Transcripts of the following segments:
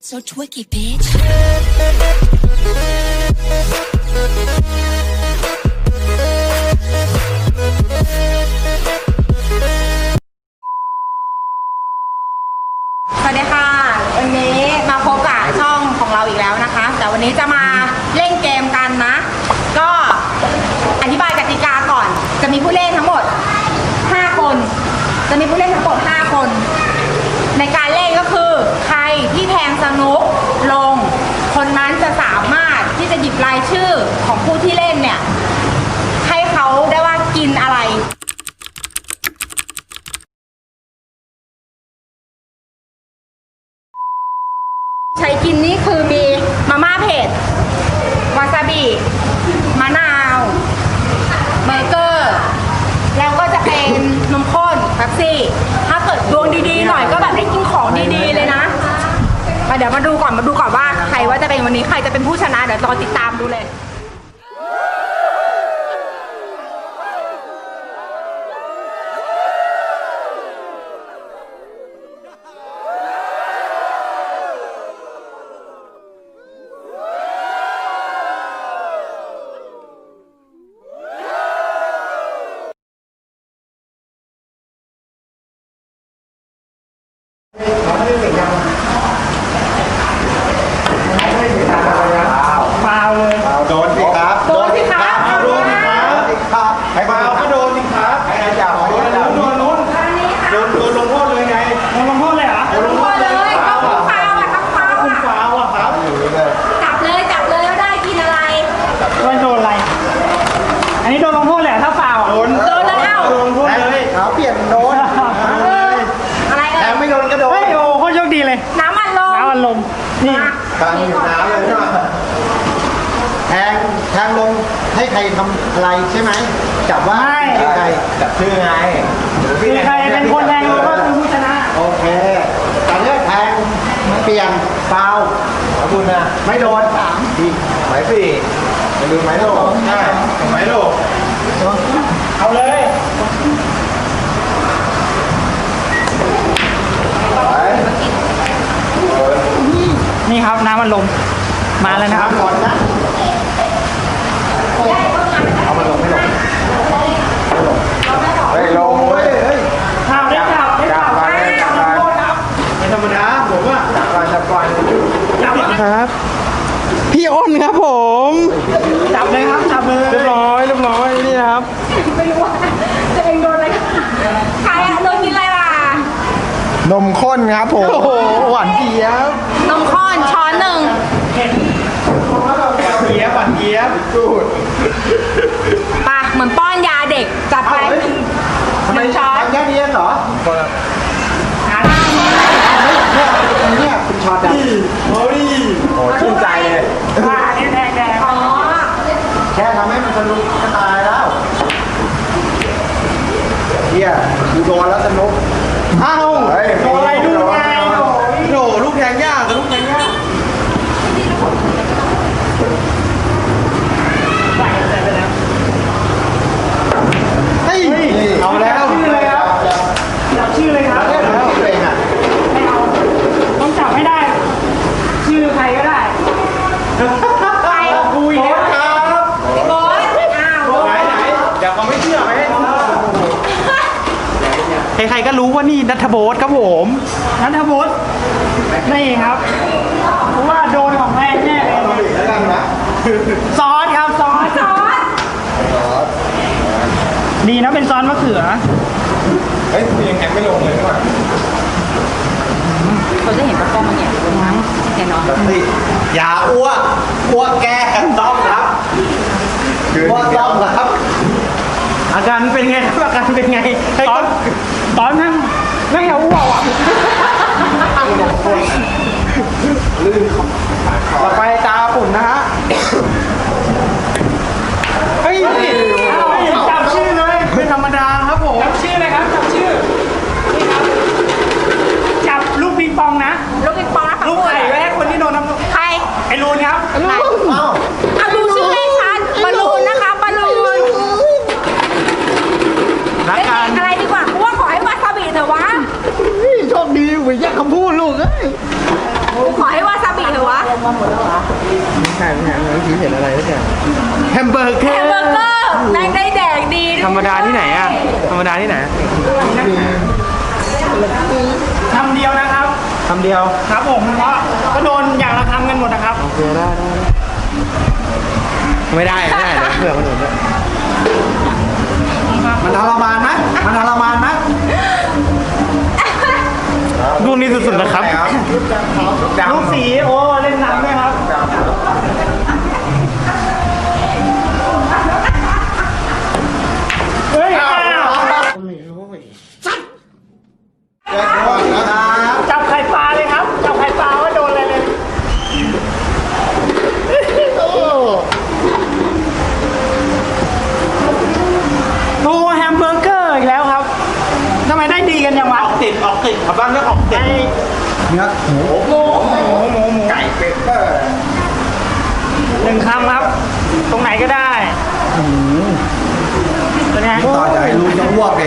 So twicky, bitch. สวัสดีค่ะ วันนี้มาพบกับช่องของเราอีกแล้วนะคะ แต่วันนี้จะมาเล่นเกมกันนะ ก็อธิบายกติกาก่อน จะมีผู้เล่นทั้งหมด 5 คน จะมีผู้เล่นทั้งหมด 5 คน ในการเล่นก็คือ ใครที่แทงส นกลง คนนั้นจะสามารถที่จะหยิบรายชื่อของผู้ที่เล่นเนี่ย ให้เขาได้ว่ากินอะไรใช้กินนี่คือมีมาม่าเผ็ด วาซาบิ มะนาวเบอร์เกอร์ แล้วก็จะเป็นนมข้นแป๊บซี่ ถ้าเกิดดวงดีๆ หน่อยก็แบบ เดี๋ยวมาดูก่อนมาดูก่อนว่าใครว่าจะเป็นวันนี้ใครจะเป็นผู้ชนะเดี๋ยวรอติดตามดูเลย ฟาวเลย โดนสิครับ โดนสิครับ โดนสิครับใครมาก็โดนสิครับใครจับโดนนู้นโดนนู้น อันนี้ค่ะ โดนโดนลงโทษเลยไง ลงลงโทษเลยเหรอ โดนลง พ โท อ ษ เล เลย ยเอาคุณฟาวอะทั้งฟาว คุณ อะ ฟาวอะครับ อยู่เลย จับเลยจับเลยว่าได้กินอะไร ว่าโดนอะไร อันนี้โดนลงโทษเลยเหรอถ้าฟาวอะ โดน โดนแล้ว โดนลงโทษเลยขาเปลี่ยนโดน เอออะไร แต่ เอ่ย ไม่โดนก็โดน เฮ้ยโอ้โคตรโชคดีเลย น้ำมันลง น้ำอันลม นี่ กลางอยู่น้ำเลยใช่ไหมแทงแทงลงให้ใครทำอะไรใช่ไหมจับว่า ไม่ ใครจับ ชื่อไงคือใครเป็นคนแทงก็คือผู้ชนะโอเคตอนนี้แทงเปลี่ยนฟาวขอบคุณนะไม่โดนสามดีหมายสี่อย่าลืมหมายโลกใช่หมายโลกเอาเลยนี่ครับน้ำมันลมมาแล้วนะครับ ก่อนนะเอามาลงไม่ลงเฮ้ยลงเว้ยเฮ้ย ข่าวได้ข่าวได้ จับ ข่าว ไปจับไปไม่ธรรมดาผมว่าจับไปจับไป ครับ พี่อ้นครับผม จับเลยครับจับเลยเรียบร้อยเรียบร้อยนี่นะครับ ไม่รู้ว่าจะเองโดนอะไรใครอะโดนกินอะไรล่ะ นมข้นครับผมโอ้โหหวานเจี๊ยบนมข้นช้อนหนึ่งเห็นเกียบปั่นเกียบสูดปะเหมือนป้อนยาเด็กจัดไปหนึ่งทำไมช้อนทำแค่นี้เหรอเนี่ยคุณช็อตอะ โอ้ย โอ้ชื่นใจเลย ว่านี่แดงแดง อ๋อ แค่ทำให้มันสนุกก็ตายแล้วเฮีย ดูโดนแล้วสนุก อ้าว เฮ้ย โดนอะไรดูไงโอ้ย โหลูกแทงยากแต่ลูกแทงยาก เฮ้ย เอาแล้ว ชื่อเลยครับ จับชื่อเลยครับ เอาแล้วเองอะ ไม่เอาต้องจับให้ได้ ชื่อใครก็ได้ ใคร คุยแล้ว ครับ โบอสอ้าวโบ๊ท ไหนไหนเดี๋ยวเขาไม่เชื่อไหม ใครๆก็รู้ว่านี่นัทโบสครับผมนัทบุตรนี่ครับเพราะว่าโดนของแม่แน่เลยแล้วกันนะซอสครับซอสซอสดีนะเป็นซอสมะเขือเฮ้ยคุณยังแอบไม่ลงเลยใช่ไหมเขาจะเห็นปะกล้องมันเนี่ยมั้งแน่นอนสิอย่าอ้วกอ้วกแกต้องครับอ้วกต้องครับ อาการเป็นไงครับอาการเป็นไงให้ตอนตอนนั่งนั่งเอาอ้วกอะต่อไปตาปุ่นนะฮะ เฮ้ย จับชื่อเลย ไม่ธรรมดาครับผม จับชื่อเลยครับจับชื่อนี่ครับจับลูกปิงปองนะ ลูกปิงปองนะคะ ลูกไข่แรกคนที่โดนน้ำ ใคร ไอ้รูนครับ ไหน เอ้า เอาดูชื่อเลขชัดบอลลูนนะคะบอลลูน รัก เล่น กัน อะไรดีกว่าเพราะว่าขอให้วาซาบิเถอะวะ โชคดีหวยแยกคำพูดลูกเอ้ย ไม่ใช่ไม่ใช่เมื่อกี้เห็นอะไรสักอย่างแฮมเบอร์เกอแฮมร์เบอร์เกอร์แม่งได้แดกดีวยธรรมดาที่ไหนอะธรรมดาที่ไหนคำเดียวนะครับ คำเดียวครับผมเพราะก็โดนอย่างละคำกันหมดนะครับ โอเคได้ได้ไม่ได้ไม่ได้เดี๋ยวเผื่อคนอื่นด้วยมันทรมานไหมมันทรมานไหมลูกนี้สุดๆนะครับ ลูกสีโอ้เล่นหนังด้วยครับ เนื้อหมูหมูหมูหมูหมูไก่เป็ดเบอร์หนึ่งคำครับ ตรงไหนก็ได้เป็นไงต่อจากไอ้ลุงจะอ้วกดิ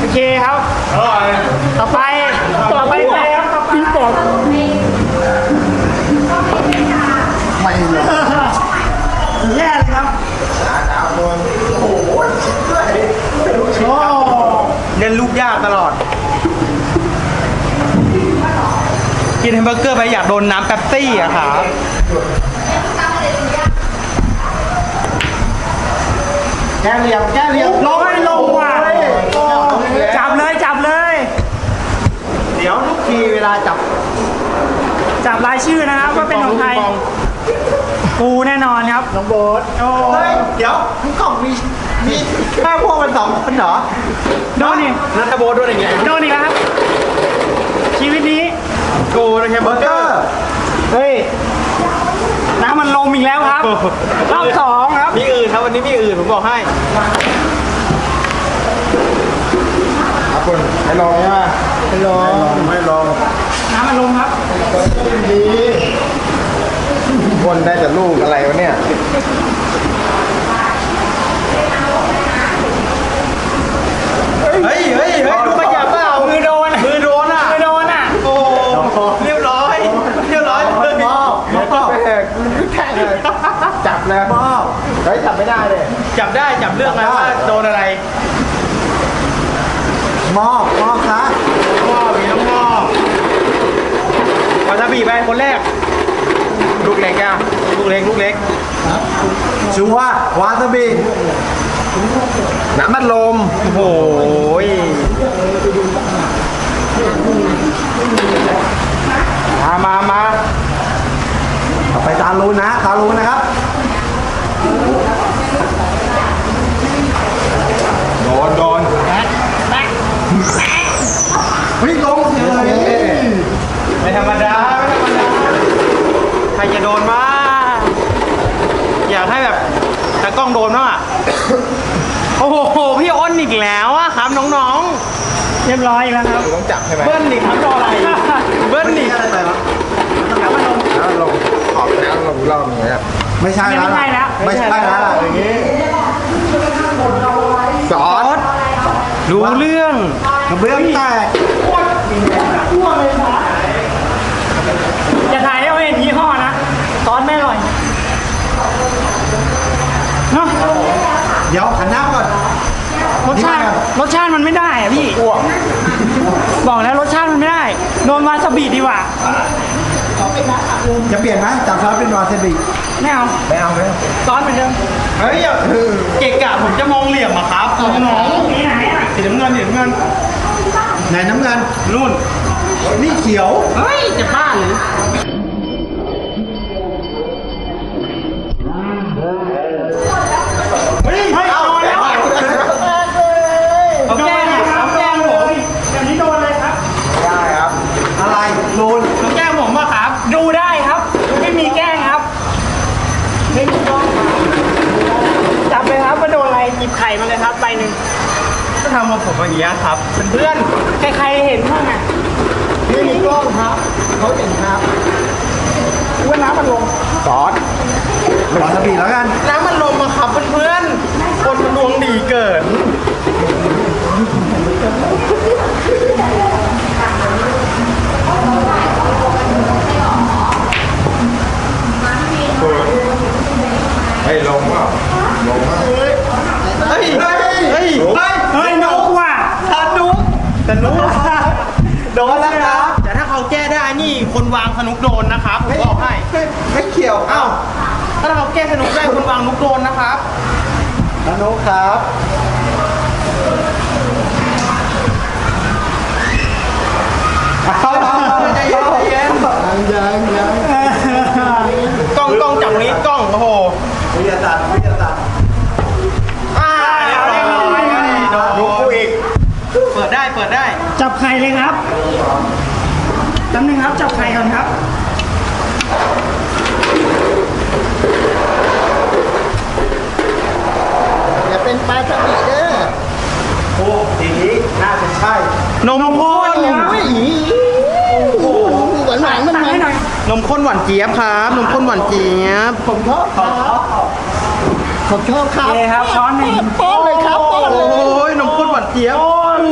โอเคครับ ต่อไป ต่อไปใครครับต่อไปกบไม่เหรอแย่เลยครับดาวโดนโอ้โหโอ้เล่นลูกยากตลอด กินแฮมเบอร์เกอร์ไปอยากโดนน้ำแป๊บซี่อะครับแก้เหลี่ยมแก้เหลี่ยมลงให้ลงว่ะจับเลยจับเลย เดี๋ยวทุกทีเวลาจับจับรายชื่อนะครับว่าเป็นของใครกูแน่นอนครับ น้องโบ๊ทโอ้เฮ้ยเดี๋ยวทั้งกล่องมีมีแค่พวกมันสองคนเหรอโดนนี่นัทโบทด้วยอย่างเงี้ยโดนอีกแล้วครับ ชีวิตนี้ กูนะแฮมเบอร์เกอร์เฮ้ย น้ำมันลมอีกแล้วครับ รอบสองครับ มีอื่นครับวันนี้มีอื่นผมบอกให้ครับคุณให้ลองใช่ไหมให้ลองไม่ลอง น้ำมันลมครับดีคนได้แต่ลูกอะไรวะเนี่ย เฮ้ยเฮ้ยเฮ้ยดูขยับเปล่า มือโดน มือโดนอะ มือโดนอะ โอ้เรียบร้อย เรียบร้อยเลย มอบมอบแข่งเลยจับเลยมอบเฮ้ยจับ ไม่ได้เลย จับได้จับเรื่องอะไรว่าโดนอะไรมอบมอบซะงอมีน้องงอวาซาบิไปคนแรก ลูกเล็กอะลูกเล็กลูกเล็กชัวร์วาซาบิน้ำมันลมโอ้โหยมามามาต่อไปตาลูนะตาลูนะครับ โดนโดน แบ๊กแบ๊ก เฮ้ยลงเฉย ไม่ธรรมดาไม่ธรรมดา ใครจะโด นมางอยากให้แบบตากล้องโดนบ้างอะโอ้โห พี่อ้นอีกแล้วอะครับน้องเรียบร้อยอีกแล้วครับ ต้องจับใช่ไหมๆ เบิ้ลอีกครับรออะไร เบิ้ลอีกอะไรวะน้ำมันลมน้ำมันลมขอบน้ำลมรอบนี้ไม่ใช่แล้วไม่ใช่แล้วไม่ใช่แล้วอย่างนี้ซอสรู้เรื่องกระเบื้องแตกอย่าถ่ายเอาเองยี่ห้อนะซอสไม่อร่อยเนาะ เดี๋ยวหันหน้าก่อนรสชาติรสชาติมันไม่ได้อะพี่บอกแล้วรสชาติมันไม่ได้โดนวาซาบิดีกว่าจะเปลี่ยนไหมจากซอสเป็นวาซาบิไม่เอาไม่เอาไม่เอาซอสเหมือนเดิมเฮ้ยอย่าเกะกะผมจะมองเหลี่ยมอะครับมองสีไหนอะสีน้ำเงินสีน้ำเงินไหนน้ำเงินนู่นนี่เขียว เฮ้ยจะบ้าหรือ เฮ้ยโดนแล้ว เขา โด แกล้ น ง แล้วครับ เขาแกล้งผม แบบนี้โดนเลยครับ ได้ครับ อะไรนูน เขาแกล้งผมป่ะครับ ดูได้ครับ ไม่มีแกล้งครับ ไม่มีกล้องครับจับเลยครับว่าโดนอะไรหยิบไข่มาเลยครับใบหนึ่ง ก็ทำมาผมอย่างเงี้ยครับเพื่อนใครๆเห็นบ้างอะไม่มีกล้องครับเขาเห็นครับว่าน้ำมันลงซอสวาซาบิแล้วกันๆน้ำมันลมมาครับเพื่อนๆคนมันดวงดีเกิน โดนแล้วครับ แต่ถ้าเขาแก้ได้นี่คนวางสนุกโดนนะครับผมบอกให้ ไม่ไม่เกี่ยว เอ้าถ้าเขาแก้สนุกได้คนวางนุก โดนนะครับนนุครับเอาเอาเอาใจเย็นใจเย็นยังยังกล้องกล้องจับนี้กล้องโอ้โหวิทยาศาสตร์วิทยาศาสตร์อ่าเรียบร้อยโดนดูกูอีก เปิดได้เปิดได้ จับไข่เลยครับแป๊บนึงครับ จับไข่ก่อนครับ เป็นปลาสมิเด้อโอ้ทีนี้น่าจะใช่นมข้นโอ้โหหวานหวานมันตักให้หน่อยนมข้นหวานเจี๊ยบครับ นมข้นหวานเจี๊ยบผมชอบครับผมชอบครับโอเคครับช้อนหนึ่งป้อนเลยครับป้อนเลโอ้ยยนมข้นหวานเจี๊ยบ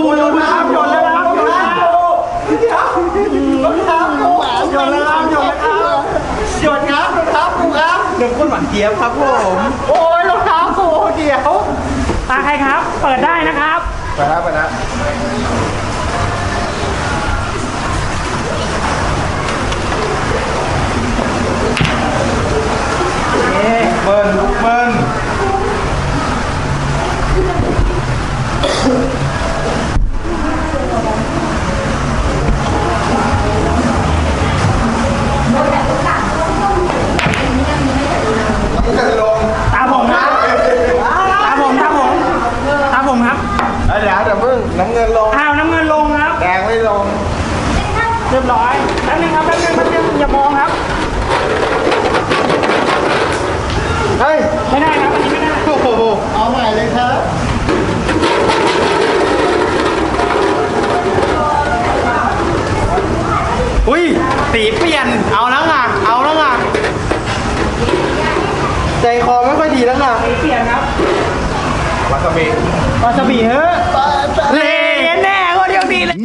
โยนแล้วครับโยนแล้วครับโยนแล้วครับหวานโยนแล้วครับโยนแล้วครับโยนครับรองเท้าปูครับ นมข้นหวานเจี๊ยบครับผมโอ้ยรองเท้าปูเดี๋ยวตาใครครับ เปิดได้นะครับ ไปนะไปนะเบิ้ลเบิ้ล วาซาบิวาซาบิเฮ้ยปลาสเละแน่ก็เดียวดีเลย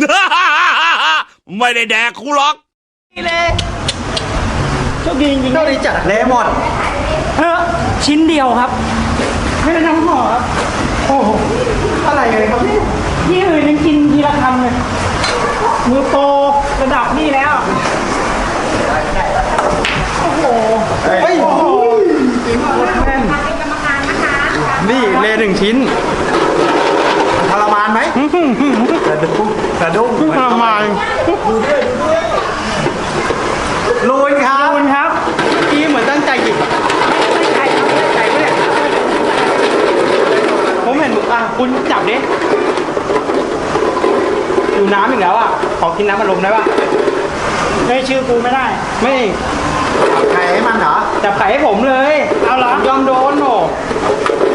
ไม่ได้แดกกูหรอกเลยโชคดีจริงๆเท่าดีจัดเลมอนเออชิ้นเดียวครับไม่ได้ทั้งห่อครับโอ้โหอะไรเลยครับพี่ที่อื่นยังกินทีละคำเลยมือโปรระดับนี่แล้วโอ้โหเฮ้ย โอ้โห แม่น มาเป็นกรรมการนะคะ นี่เลหนึ่งชิ้นทรมานไหมกระดุ้งกระดุ้งทรมานลุยคขรัอบบคุณครับเมื่อกี้เหมือนตั้งใจหยิบอะใครครับใครปะเนี่ยผมเห็นอะคุณจับดิอยู่น้ำอีกแล้วอะ ขอกินน้ำอัดลมได้ป่ะได้ชื่อกูไม่ได้ ไม่ไข่ให้มันเหรอ จับไข่ให้ผมเลย เอาเหรอยอมโดนโห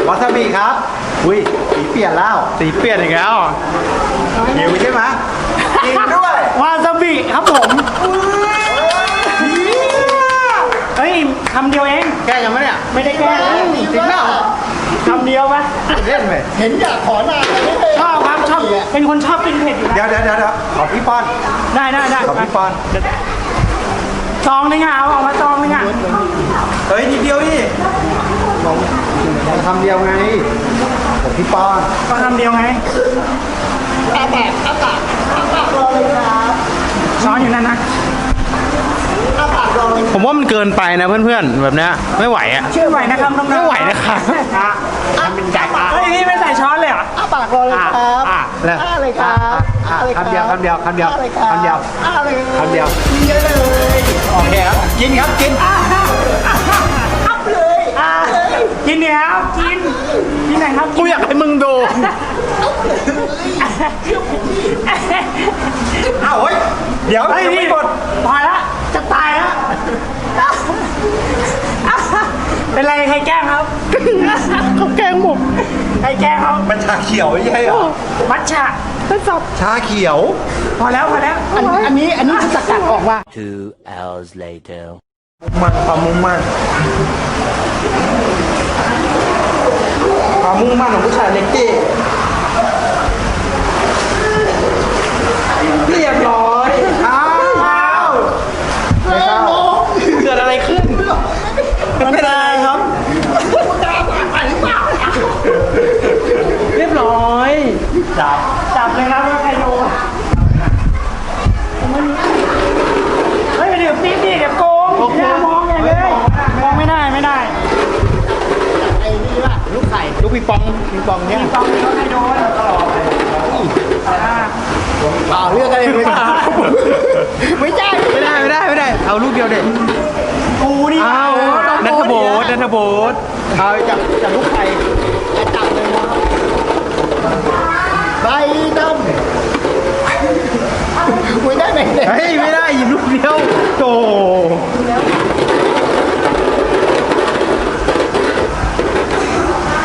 วาซาบิครับ อุ้ยสีเปลี่ยนแล้วสีเปลี่ยนอีกแล้วหิวใช่ไหมกินด้วยวาซาบิครับผมเฮ้ยคำเดียวเองแก้ยังไหมเนี่ยไม่ได้แก้จริงเปล่าคำเดียวปะเล่นไหมเห็นอยากขอหน้าชอบครับชอบเป็นคนชอบกินเผ็ดอยู่เดี๋ยวเดี๋ยวเดี๋ยวเดี๋ยวขอพี่ป้อนได้ได้ได้ขอพี่ป้อนซองนึงอะเอาออกมาซองนึงอะเฮ้ยนิดเดียวดิ คำเดียวไงขอพี่ป้อนก็คำเดียวไงอาปากอาปากอาปากรอเลยครับช้อนอยู่นั่นนะอาปากรอเลยผมว่ามันเกินไปนะเพื่อนๆ แบบเนี้ยไม่ไหวอะชื่อไหวนะครับน้องๆไม่ไหวนะครับอะเป็นใจเฮ้ยพี่ไม่ใส่ช้อนเลยเหรออาปากรอเลยครับอะแล้วอะไรครับคำเดียวคำเดียวคำเดียวคำเดียวคำเดียวกินเยอะเลยโอเคครับกินครับกินอะ กินเนี่ยครับกินกินไหนครับกูอยากให้มึงดู อ้าวเฮ้ย เดี๋ยวเฮ้ยยังพี่ไม่หมดพอแล้วจะตายแล้วเป็นไรใครแกล้งครับเขาแกล้งผมใครแกล้งครับมันชาเขียวไม่ใช่เหรอมัทฉะชาเขียว พอแล้วพอแล้วอันอันนี้อันนี้จะสกัดออกว่า Two hours later. มันความมุ่งมั่น ความมุ่งมั่นของผู้ชายเล็กกี้เรียบร้อย อ้าวไม่เข้าเกิดอะไรขึ้นไม่เป็นไรครับ เรียบร้อยจับ ปองปิงปองเนี่ยตอนนี้เขาให้โดนอ่าเปล่าเรื่องอะไรไม่ไม่ใช่ไม่ได้ไม่ได้ไม่ได้ เอาลูกเดียวเด็กกูนี่เอานัทโบสนัทโบสเอาจับจับลูกไข่จะจับเลยนะใบดำไม่ได้ไหมเนี่ยเฮ้ยไม่ได้หยิบลูกเดียวโต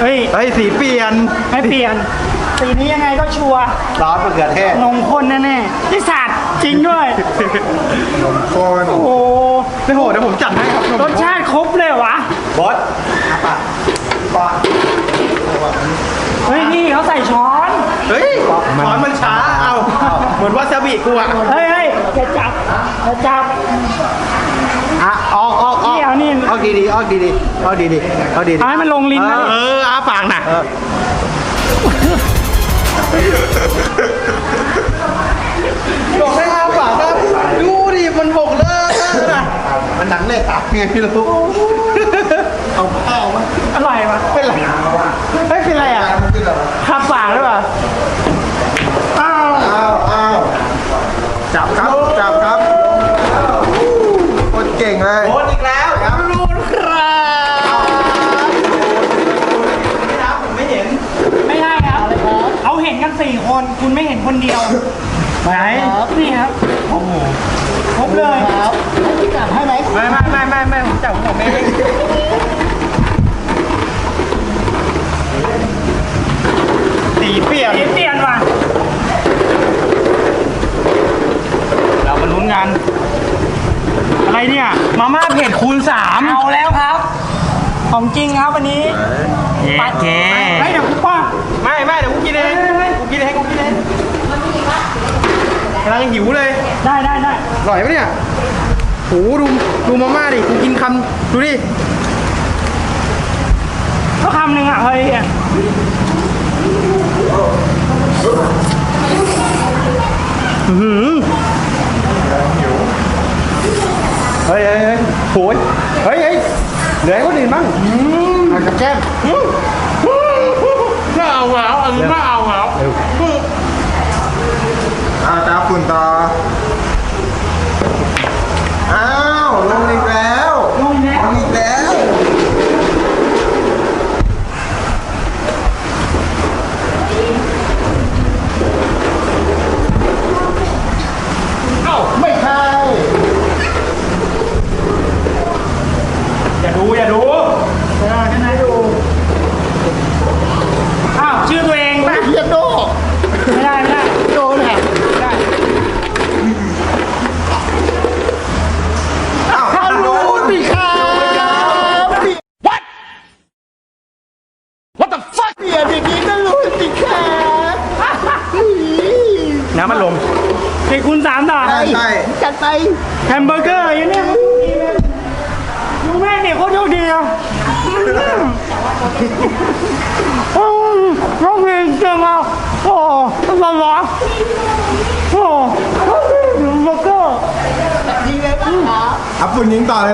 เฮ้ยเฮ้ยสีเปลี่ยนไม่เปลี่ยนสีนี้ยังไงก็ชัวร์ซอสมะเขือเทศนมข้นแน่ๆที่สัตว์จริงด้วยคนโอ้โหไม่โหดเดี๋ยวผมจัดให้ครับรสชาติครบเลยวะบอสอาปากปากเฮ้ยนี่เขาใส่ช้อนเฮ้ยช้อนมันช้าเอาเหมือนวาซาบิกูอะเฮ้ยเฮ้ยอย่าจับอย่าจับอะออกออกออก นี่เอานี่ออกดีๆออกดีๆออกดีๆออกดีเอาให้มันลงลิ้นนะเอออาปากน่ะบอกให้อาปากครับดูดิมันหกเลอะนะๆมันหนังเละตับไงพี่ลูกเอาข้าวมาอร่อยวะเป็นไรเฮ้ยเป็นไรอะมันขึ้นเหรอขับปากหรือเปล่าอ้าวอ้าวอ้าวจับครับจับครับโคตรเก่งเลย คนคุณไม่เห็นคนเดียวไหนนี่ครับโอ้โหครบเลยครับให้จับให้ไหมไม่ไม่ไม่ไม่ไม่ผมจับผมเองสีเปลี่ยนสีเปลี่ยนว่ะเรามาลุ้นกัน อะไรเนี่ย มาม่าเผ็ดคูณสามเอาแล้วครับ ของจริงครับวันนี้เย้เจ๊เฮ้ยเดี๋ยวคุณป้าไม่ไม่เดี๋ยวกูกินเอง กูกินเองกูกินเองกำลังหิวเลย ได้ได้ได้อร่อยปะเนี่ยโหดูดูมาม่าดิกูกินคำดูดิ ก็คำหนึ่งอะเฮ้ยอะเฮ้ยเฮ้ยเฮ้ยโหยเฮ้ยเฮ้ยเหลือให้คนอื่นบ้างเอากับแก้มไม่เอา แล้วอันนี้ไม่เอาแล้วอาตาฝุ่นต่อ อ้าวลงอีกแล้วลงแล้ว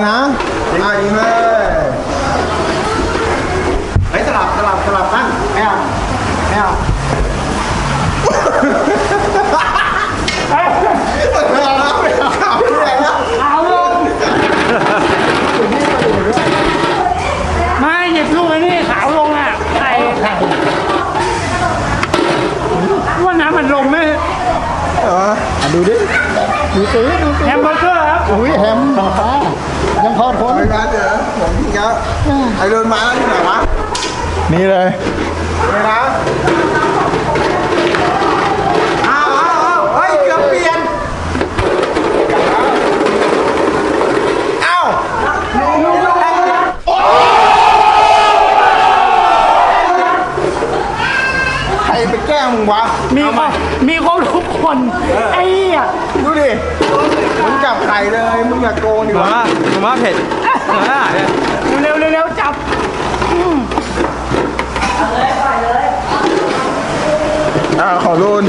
นะอะยิงเลยเฮ้ยสลับสลับสลับตั้งไม่เอาไม่เอาเอ้ยไม่เอาแล้วไม่เอมแล้วเอาลงไม่หยิบลูกไอ้นี่ขาวลงอะไข่ว่าน้ำมันลงไหมเอออะดูดิ ดูสิดูสิแฮมเบอร์เกอร์ อุ้ยแฮมต่อฟ้ายังพอทนไม่งั้นเดี๋ยวผมยิงแล้วไอ้โดนมาที่ไหนวะนี่เลยนี่นะอ้าวอ้าวอ้าวเฮ้ยเกือบเปลี่ยนอ้าวใครไปแกล้งมึงวะมีคนมีครบทุกคนไอ้เหี้ย ดูดิมึงจับไข่เลย มึงอย่าโกงดิมาวะม่ามาม่าเผ็ดมาม่าเนี่ยเร็วเร็วเร็วจับอ่าขอรุน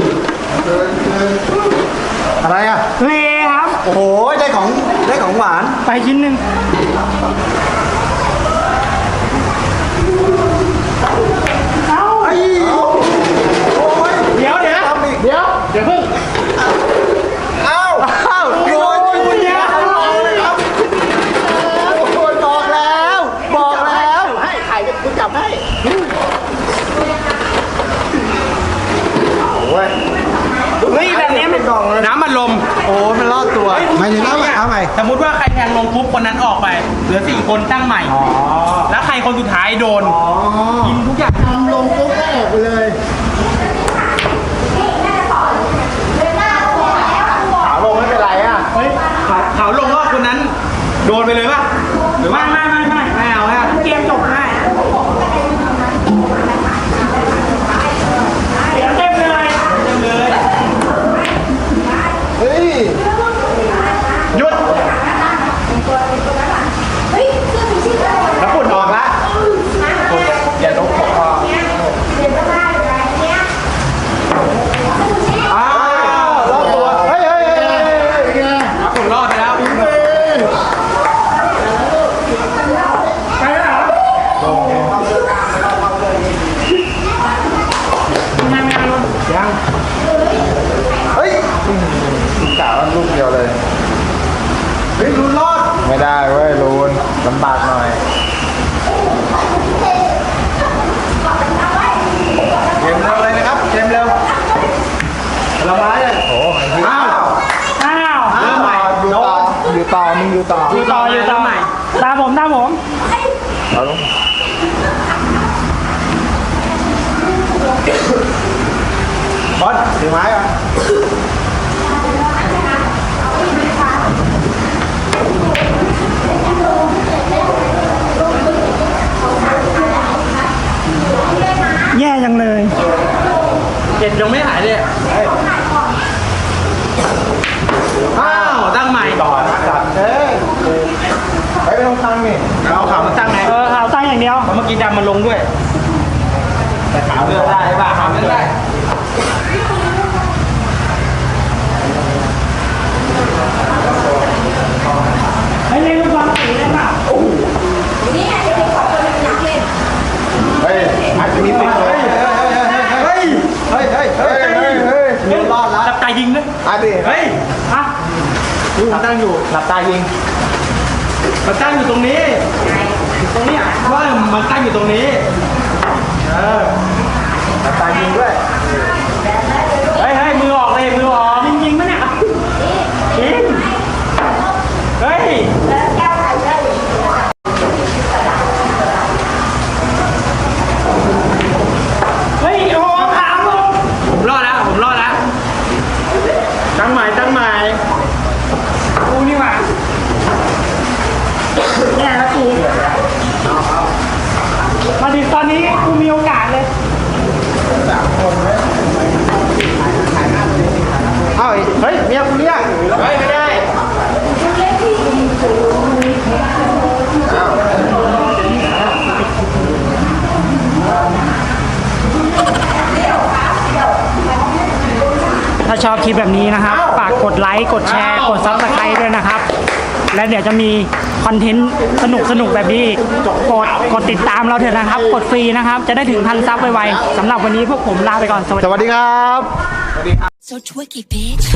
อะไรอะ เลครับ โอ้โห ได้ของได้ของหวาน ไปชิ้นหนึ่ง สมมติว่าใครแทงลงปุ๊บคนนั้นออกไป เหลือสี่คนตั้งใหม่ อ๋อ แล้วใครคนสุดท้ายโดนอ๋อกินทุกอย่างทำลงปุ๊บก็ออกไปเลย ขาวลงไม่เป็นไรอะ เฮ้ยเขาเขาลงว่าคนนั้น โดนไปเลยป่ะ หรือว่าไม่ไม่ไม่ไม่เอาฮะเกมจบได้เสียเต็มเลยเต็มเลย เฮ้ย หยุด แล้วฝุ่นออกละฝุ่นอย่าลบผมออกอ้าวรอบตัว เฮ้ยเฮ้ยเฮ้ยเฮ้ยเฮ้ยเป็นไง ผมรอดไปแล้ว ยังเฮ้ยลูกสาวลูกเดียวเลย เฮ้ยรุนรอด ไม่ได้เว้ยรุนลำบากหน่อย เกมเร็วเลยนะครับ เกมเร็วละไม้เลยโอ้โหอ้าว อ้าว เริ่มใหม่อยู่ต่อ อยู่ต่อ มึงอยู่ต่อ อยู่ต่ออยู่ต่อตามผมตามผม เอาลง บอลถือไม้ก่อนแย่จังเลย เจ็ดยังไม่หายเลยอ้าว ตั้งใหม่ต่อนะจัดเอ้ย ไปไปตรงกลางนี่เอาขาวมาตั้งไงเออข่าวตั้งอย่างเดียวเพราะเมื่อกี้ดำมันลงด้วย แต่ขาวเลือกได้ป่ะขาวเลือกได้ให้เล่นลูกบอลสีได้เปล่าเฮ้ยอาจจะมีติดเลยเฮ้ยเฮ้ยเฮ้ยเฮ้ยเฮ้ยเฮ้ยมีรอดละหลับตายิงด้วยอะดิเฮ้ยอะดูตั้งอยู่หลับตายิง มันตั้งอยู่ตรงนี้ ตรงนี้ว่ามันตั้งอยู่ตรงนี้ เออ ตอนนี้กูมีโอกาสเลยเอ้าเฮ้ยเมียกูเรียกเฮ้ยไม่ได้ถ้าชอบคลิปแบบนี้นะครับ ฝากกดไลค์ กดแชร์ กดซับสไครต์ด้วยนะครับ และเดี๋ยวจะมี คอนเทนต์สนุกสนุกๆแบบนี้อีกกดกดติดตามเราเถอะนะครับ กดฟรีนะครับ จะได้ถึงพันซับไวๆสำหรับวันนี้พวกผมลาไปก่อนสวัสดีสวัสดีครับ So twicky, bitch.